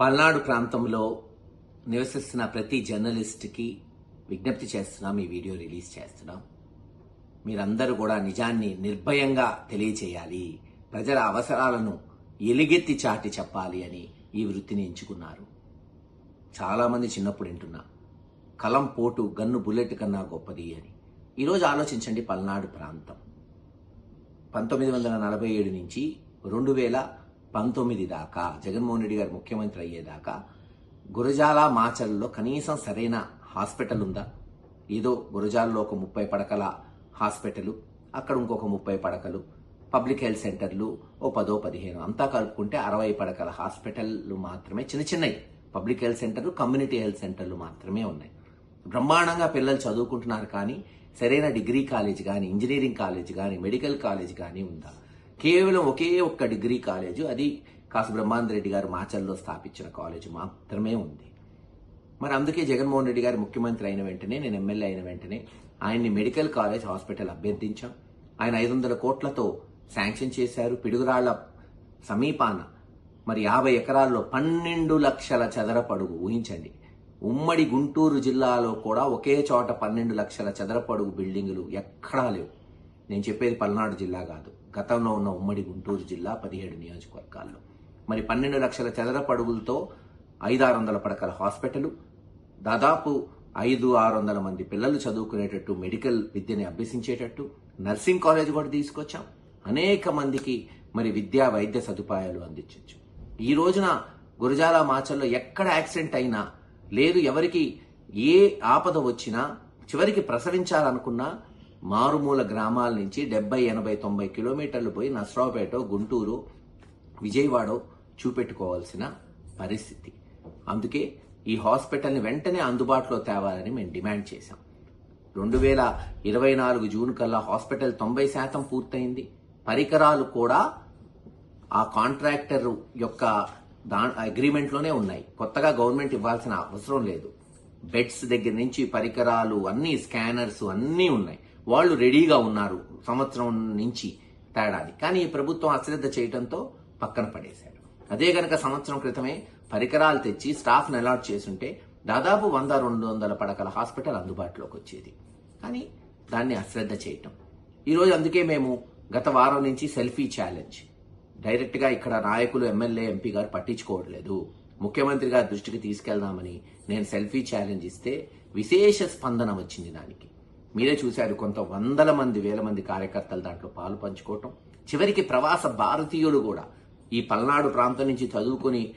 పల్నాడు ప్రాంతంలో నివసిస్తున్న ప్రతి జర్నలిస్ట్కి విజ్ఞప్తి చేస్తున్నాం ఈ వీడియో రిలీజ్ చేస్తున్నాం. మీరందరూ కూడా నిజాన్ని నిర్భయంగా తెలియచేయాలి. ప్రజల అవసరాలను ఎలుగెత్తి చాటి చెప్పాలి అని ఈ వృత్తిని ఎంచుకున్నారు. చాలామంది చిన్నప్పుడు వింటున్నా కలం పోటు గన్ను బుల్లెట్ కన్నా గొప్పది అని. ఈరోజు ఆలోచించండి పల్నాడు ప్రాంతం. పంతొమ్మిది వందల నలభై ఏడు నుంచి రెండు వేల పంతొమ్మిది దాకా జగన్మోహన్ రెడ్డి గారు ముఖ్యమంత్రి అయ్యేదాకా గురజాల మాచల్లో కనీసం సరైన హాస్పిటల్ ఉందా? ఏదో గురజాలలో ఒక ముప్పై పడకల హాస్పిటలు అక్కడ ఇంకొక ముప్పై పడకలు పబ్లిక్ హెల్త్ సెంటర్లు ఓ పదో పదిహేను అంతా కలుపుకుంటే అరవై పడకల హాస్పిటల్లు మాత్రమే చిన్న చిన్నవి. పబ్లిక్ హెల్త్ సెంటర్లు కమ్యూనిటీ హెల్త్ సెంటర్లు మాత్రమే ఉన్నాయి. బ్రహ్మాండంగా పిల్లలు చదువుకుంటున్నారు కానీ సరైన డిగ్రీ కాలేజ్ కానీ ఇంజనీరింగ్ కాలేజ్ కానీ మెడికల్ కాలేజ్ కానీ ఉందా? కేవలం ఒకే ఒక్క డిగ్రీ కాలేజు అది కాసు బ్రహ్మానంద రెడ్డి గారు మాచల్లో స్థాపించిన కాలేజ్ మాత్రమే ఉంది. మరి అందుకే జగన్మోహన్ రెడ్డి గారు ముఖ్యమంత్రి అయిన వెంటనే నేను ఎమ్మెల్యే అయిన వెంటనే ఆయన్ని మెడికల్ కాలేజ్ హాస్పిటల్ అభ్యర్థించాం. ఆయన ఐదు వందల కోట్లతో శాంక్షన్ చేశారు. పిడుగురాళ్ళ సమీపాన మరి యాభై ఎకరాల్లో పన్నెండు లక్షల చదరపడుగు ఊహించండి. ఉమ్మడి గుంటూరు జిల్లాలో కూడా ఒకే చోట పన్నెండు లక్షల చదరపడుగు బిల్డింగులు ఎక్కడా లేవు. నేను చెప్పేది పల్నాడు జిల్లా కాదు. గతంలో ఉన్న ఉమ్మడి గుంటూరు జిల్లా పదిహేడు నియోజకవర్గాల్లో. మరి పన్నెండు లక్షల చదరపడుగులతో ఐదు ఆరు వందల పడకల హాస్పిటల్ దాదాపు ఐదు ఆరు వందల మంది పిల్లలు చదువుకునేటట్టు మెడికల్ విద్యని అభ్యసించేటట్టు నర్సింగ్ కాలేజ్ కూడా తీసుకొచ్చాం. అనేక మందికి మరి విద్యా వైద్య సదుపాయాలు అందించవచ్చు ఈ రోజున గురజాల మాచల్లో ఎక్కడ యాక్సిడెంట్ అయినా లేదు ఎవరికి ఏ ఆపద వచ్చినా చివరికి ప్రసవించాలనుకున్నా మారుమూల గ్రామాల నుంచి డెబ్బై ఎనభై తొంభై కిలోమీటర్లు పోయి నసరావుపేట గుంటూరు విజయవాడ చూపెట్టుకోవాల్సిన పరిస్థితి. అందుకే ఈ హాస్పిటల్ని వెంటనే అందుబాటులో తేవాలని మేము డిమాండ్ చేశాం. రెండు వేల ఇరవై నాలుగు జూన్ కల్లా హాస్పిటల్ తొంభై శాతం పూర్తయింది. పరికరాలు కూడా ఆ కాంట్రాక్టర్ యొక్క దా అగ్రిమెంట్లోనే ఉన్నాయి. కొత్తగా గవర్నమెంట్ ఇవ్వాల్సిన అవసరం లేదు. బెడ్స్ దగ్గర నుంచి పరికరాలు అన్ని స్కానర్స్ అన్నీ ఉన్నాయి. వాళ్ళు రెడీగా ఉన్నారు సంవత్సరం నుంచి తేడాది కానీ ఈ ప్రభుత్వం అశ్రద్ధ చేయడంతో పక్కన పడేశారు అదే గనక సంవత్సరం క్రితమే పరికరాలు తెచ్చి స్టాఫ్ని అలాట్ చేసుంటే దాదాపు వంద రెండు వందల పడకల హాస్పిటల్ అందుబాటులోకి వచ్చేది. కానీ దాన్ని అశ్రద్ధ చేయటం. ఈరోజు అందుకే మేము గత వారం నుంచి సెల్ఫీ ఛాలెంజ్. డైరెక్ట్గా ఇక్కడ నాయకులు ఎమ్మెల్యే ఎంపీ గారు పట్టించుకోవట్లేదు. ముఖ్యమంత్రి గారి దృష్టికి తీసుకెళ్దామని నేను సెల్ఫీ ఛాలెంజ్ ఇస్తే విశేష స్పందన వచ్చింది దానికి. మీరే చూశారు కొంత వందల మంది వేల మంది కార్యకర్తలు దాంట్లో పాలు పంచుకోవటం. చివరికి ప్రవాస భారతీయులు కూడా ఈ పల్నాడు ప్రాంతం నుంచి చదువుకుని